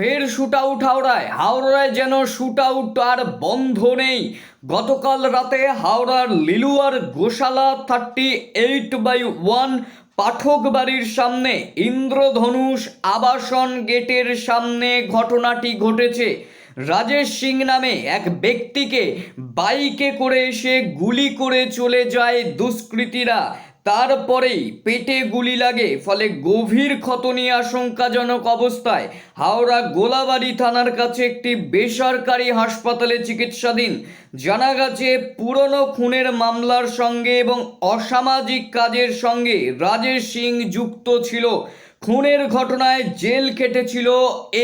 ফের shoot out হাওড়ায়। হাওড়ায় যেন শুট আউট আর বন্ধ নেই। গতকাল রাতে হাওড়ার লিলুয়ার Goshala thirty eight by one Pathak বাড়ির সামনে ইন্দ্রধনুষ আবাসন গেটের সামনে ঘটনাটি ঘটেছে। রাজেশ সিং নামে এক ব্যক্তিকে বাইকে করে এসে গুলি করে চলে যায় দুষ্কৃতীরা। তারপরেই পেটে গুলি লাগে, ফলে গভীর ক্ষত নিয়ে আশঙ্কাজনক অবস্থায় হাওড়া গোলাবাড়ি থানার কাছে একটি বেসরকারি হাসপাতালে চিকিৎসাধীন। জানা গেছে, পুরনো খুনের মামলার সঙ্গে এবং অসামাজিক কাজের সঙ্গে রাজেশ সিং যুক্ত ছিল। খুনের ঘটনায় জেল কেটেছিল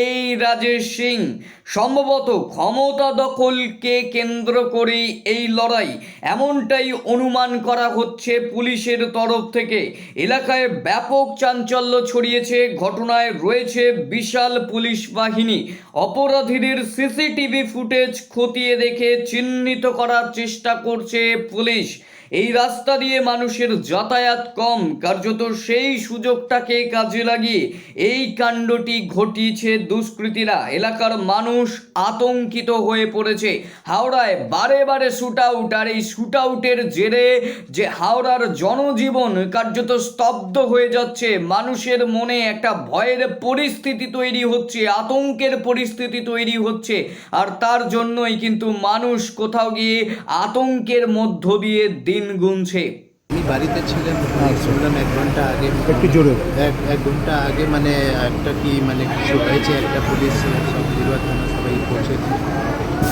এই রাজেশ সিং। সম্ভবত ক্ষমতা দখলকে কেন্দ্র করেই এই লড়াই। এমনটাই অনুমান করা হচ্ছে পুলিশের তরফ থেকে। এলাকায় ব্যাপক চাঞ্চল্য ছড়িয়েছে, ঘটনায় রয়েছে বিশাল পুলিশ বাহিনী। অপরাধীদের সিসিটিভি ফুটেজ খতিয়ে দেখে চিহ্নিত করার চেষ্টা করছে পুলিশ। এই রাস্তা দিয়ে মানুষের যাতায়াত কম। কার্যত সেই সুযোগটাকে কাজে লাগিয়ে এই কাণ্ডটি ঘটিয়েছে দুষ্কৃতীরা। এলাকার মানুষ আতঙ্কিত হয়ে পড়েছে। হাওড়ায় বারে বারে শুট আউট আর এই শুট আউটের জেরে যে হাওড়ার জনজীবন কার্যত স্তব্ধ হয়ে যাচ্ছে। মানুষের মনে একটা ভয়ের পরিস্থিতি তৈরি হচ্ছে, আতঙ্কের পরিস্থিতি তৈরি হচ্ছে। আর তার জন্যই কিন্তু মানুষ কোথাও গিয়ে আতঙ্কের মধ্য দিয়ে দিন গুনছে আমি বাড়িতে ছিলাম শুনলাম এক ঘণ্টা আগে। একটু জোরে। এক এক ঘণ্টা আগে মানে একটা কি মানে কিছু হয়েছে একটা পুলিশ সব লিলুয়া থানা সবাই পৌঁছেছে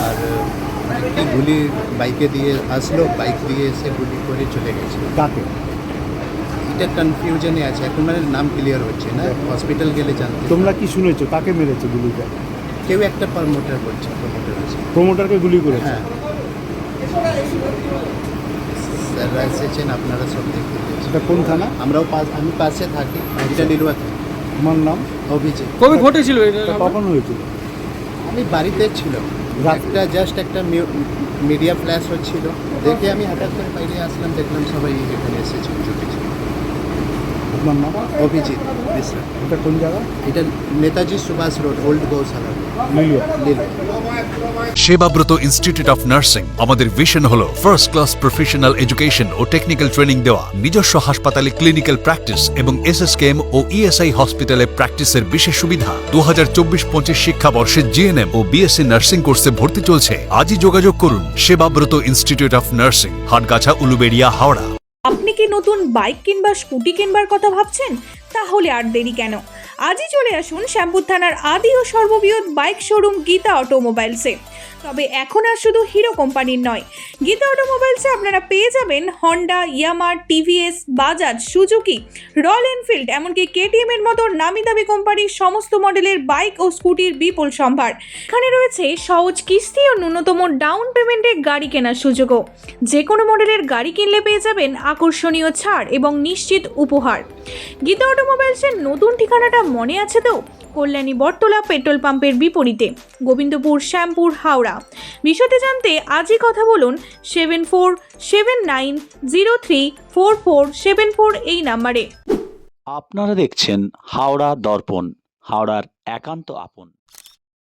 আর মানে কি গুলি বাইকে দিয়ে আসলো বাইক দিয়ে এসে গুলি করে চলে গেছে। কাকে? এটা কনফিউশনে আছে এখন মানে নাম ক্লিয়ার হচ্ছে না। হসপিটাল গেলে জানতে তোমরা কি শুনেছো? কাকে মেরেছে গুলিটা? কেউ একটা প্রমোটার বলছে প্রমোটার আছে। প্রমোটারকে গুলি করে হ্যাঁ। স্যাররা এসেছেন আপনারা সব দেখতে। সেটা কোন থানা? আমরাও পাশ আমি পাশে থাকি এটা নির্বাচন। আমার তোমার নাম? অভিজিৎ। কবে ঘটেছিল এটা? কখন হয়েছিল? আমি বাড়িতে ছিল। একটা জাস্ট একটা মিডিয়া ফ্ল্যাশ হচ্ছিল। দেখে আমি হঠাৎ করে বাইরে আসলাম দেখলাম সবাই এখানে এসেছে জুটেছে আপনার নাম অভিজিৎ মিশ্রা। এটা কোন জায়গা? এটা Netaji Subhash road old Goshala. Sebabrata institute of nursing আমাদের ভিশন হলো ফার্স্ট ক্লাস প্রফেশনাল এডুকেশন ও টেকনিক্যাল ট্রেনিং দেওয়া নিজস্ব হাসপাতালে ক্লিনিক্যাল প্র্যাকটিস এবং এসএসকেএম ও ইএসআই হসপিটালে প্র্যাকটিসের বিশেষ সুবিধা। দু হাজার চব্বিশ পঁচিশ শিক্ষাবর্ষে জিএনএম ও বিএসসি নার্সিং কোর্সে ভর্তি চলছে। আজই যোগাযোগ করুন Sebabrata institute of nursing Hatgachha Uluberia Howrah. নতুন বাইক কিংবা স্কুটি কিনবার কথা ভাবছেন? তাহলে আর দেরি কেন? আজই চলে আসুন শ্যামপুর থানার আদি ও সর্ববৃহৎ বাইক শোরুম গীতা অটোমোবাইলসে। তবে এখন আর শুধু হিরো কোম্পানির নয়, গীতা অটোমোবাইলসে আপনারা পেয়ে যাবেন Honda Yamaha TVS, Bajaj, Suzuki, Royal Enfield, এমনকি কেটিএম এর মতো নামি দামি কোম্পানির সমস্ত মডেলের বাইক ও স্কুটির বিপুল সম্ভার। এখানে রয়েছে সহজ কিস্তি ও ন্যূনতম ডাউন পেমেন্টে গাড়ি কেনার সুযোগও। যে কোনো মডেলের গাড়ি কিনলে পেয়ে যাবেন আকর্ষণীয় ছাড় এবং নিশ্চিত উপহার। গীতা অটোমোবাইলসের নতুন ঠিকানাটা মনে আছে তো? কল্যাণী বটতলা পেট্রোল পাম্পের বিপরীতে, গোবিন্দপুর, শ্যামপুর, হাওড়া। বিশদে জানতে আজই কথা বলুন seven four seven nine zero three four four seven four এই নাম্বারে। আপনারা দেখছেন হাওড়া দর্পণ, হাওড়ার একান্ত আপন।